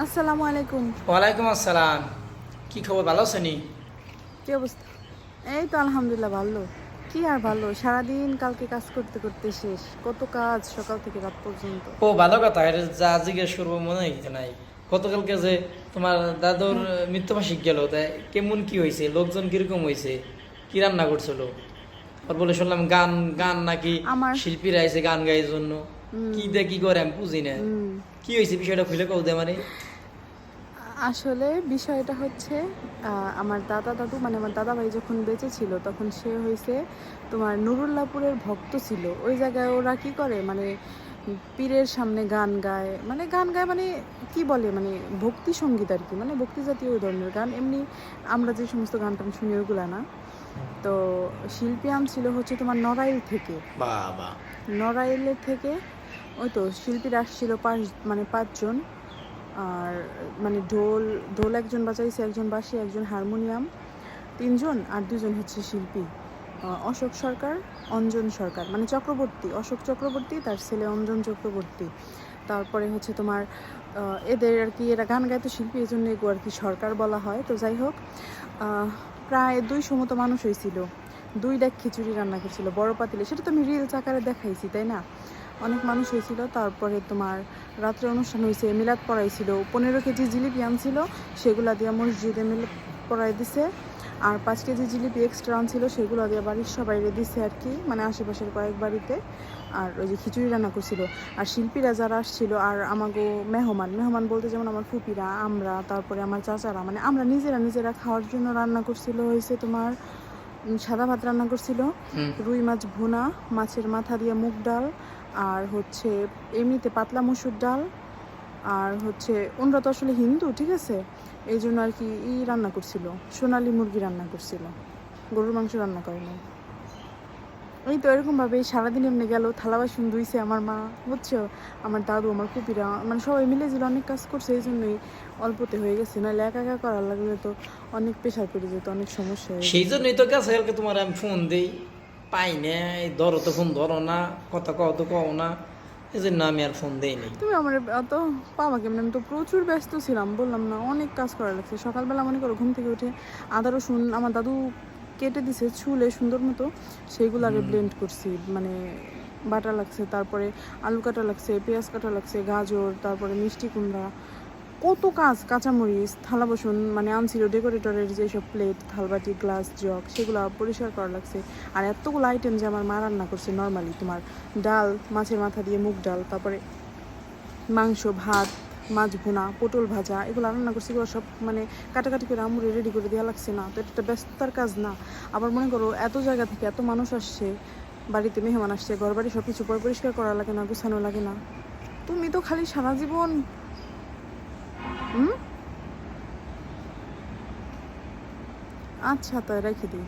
আসসালামু আলাইকুম। ওয়ালাইকুম আসসালাম। কি খবর ভালো আছেনি কি অবস্থা? এই তো আলহামদুলিল্লাহ ভালো। কি আর ভালো? সারাদিন কালকে কাজ করতে করতে শেষ। কত কাজ সকাল থেকে রাত পর্যন্ত। ও ভালো কথা। এটা যা জিজ্ঞেস করব মনে হইতে নাই। গতকালকে যে তোমার দাদুর মৃত্যুবার্ষিক গেল তাই কেমন কি হয়েছে? লোকজন কীরকম হয়েছে? কি রান্না করছিল? আর বলে শুনলাম গান গান নাকি আমার- শিল্পীরা গান গাইর জন্য। কি দে কি করে আমি বুঝি না। কি হয়েছে বিষয়টা খুলে কও দে মানে আসলে বিষয়টা হচ্ছে আমার দাদা দাদু মানে আমার দাদা ভাই যখন বেঁচে ছিল তখন সে হয়েছে তোমার নুরুল্লাপুরের ভক্ত ছিল। ওই জায়গায় ওরা কি করে মানে পীরের সামনে গান গায় মানে গান গায় মানে কি বলে মানে ভক্তি সংগীত আর কি মানে ভক্তি জাতীয় ওই ধরনের গান। এমনি আমরা যে সমস্ত গান টান শুনি ওগুলা না। তো শিল্পী ছিল হচ্ছে তোমার নড়াইল থেকে। নড়াইলের থেকে ওই তো শিল্পীরা আসছিল পাঁচ মানে পাঁচজন। আর মানে ঢোল ঢোল একজন বাজাইছে, একজন বাসি একজন হারমোনিয়াম, তিনজন আর দুজন হচ্ছে শিল্পী। অশোক সরকার, অঞ্জন সরকার মানে চক্রবর্তী, অশোক চক্রবর্তী, তার ছেলে অঞ্জন চক্রবর্তী। তারপরে হচ্ছে তোমার এদের আর কি, এরা গান গাইতো শিল্পী এই জন্য আর কি সরকার বলা হয়, তো যাই হোক প্রায় দুইশো মতো মানুষ হয়েছিল দুই ডাক খিচুড়ি রান্না করছিল, বড় পাতিলে, সেটা তো আমি রিলস আকারে দেখাইছি, তাই না? অনেক মানুষ হয়েছিল। তারপরে তোমার রাত্রে অনুষ্ঠান হয়েছে, মিলাদ পড়াইছিল। পনেরো কেজি জিলিপি আনছিল, সেগুলা দিয়ে মসজিদে মিলাদ পড়াই দিছে। আর পাঁচ কেজি জিলিপি এক্সট্রা আনছিল, সেগুলো দিয়ে বাড়ির সবাই দিছে আর কি মানে আশেপাশের কয়েক বাড়িতে। আর ওই যে খিচুড়ি রান্না করছিল। আর শিল্পীরা যারা আসছিল, আর আমাগো মেহমান মেহমান বলতে যেমন আমার ফুপিরা, আমরা, তারপরে আমার চাচারা মানে আমরা নিজেরা নিজেরা খাওয়ার জন্য রান্না করছিল হয়েছে তোমার সাদা ভাত রান্না করছিল। রুই মাছ ভুনা মাছের মাথা দিয়ে মুগ ডাল আর হচ্ছে এমনিতে পাতলা মসুর ডাল আর হচ্ছে ওনারা তো আসলে হিন্দু ঠিক আছে? এই জন্য আর কি ই রান্না করছিল। সোনালি মুরগি রান্না করছিল। গরুর মাংস রান্না করেনি এই তো এরকমভাবে সারাদিন এমনি গেল থালা বাসন ধুইছে আমার মা বুঝছ? আমার দাদু আমার কুপিরা মানে সবাই মিলে যে অনেক কাজ করছে এই জন্যই অল্পতে হয়ে গেছে। নাহলে একা একা করার লাগলে তো অনেক প্রেশার পড়ে যেত অনেক সমস্যা হয়ে সেই জন্যই তো কাছে কালকে তোমার আমি ফোন দিই। পাই না ধরো তো ফোন ধরো না কথা কও তো কও না এই জন্য আমি আর ফোন দেই নাই। তুমি আমার অত পাবা কেমন আমি তো প্রচুর ব্যস্ত ছিলাম বললাম না অনেক কাজ করা লাগছে। সকালবেলা মনে করো ঘুম থেকে উঠে আদা রসুন আমার দাদু কেটে দিছে ছুলে সুন্দর মতো সেইগুলো আগে ব্লেন্ড করছি মানে বাটা লাগছে তারপরে আলু কাটা লাগছে পেঁয়াজ কাটা লাগছে গাজর তারপরে মিষ্টি কুমড়া কত কাজ কাঁচামরিচ থালা বাসন মানে আনছিল ডেকোরেটরের যেসব প্লেট থালবাটি গ্লাস জগ সেগুলো পরিষ্কার করা লাগছে। আর এতগুলো আইটেম যে আমার মা রান্না করছে নর্মালি তোমার ডাল মাছের মাথা দিয়ে মুগ ডাল তারপরে মাংস ভাত মাছ ভুনা, পটল ভাজা, এগুলো রান্না করছি, এগুলো সব মানে কাটাকাটি করে আমুরে রেডি করে দেওয়া লাগছে না। তো এটা ব্যস্ততার কাজ না। আবার মনে করো, এত জায়গা থেকে এত মানুষ আসছে, বাড়িতে মেহমান আসছে ঘর বাড়ি সব কিছু পরিষ্কার করা লাগে না, গুছানো লাগে না। তুমি তো খালি সারা জীবন হুম? আচ্ছা তাই রেখে দিই।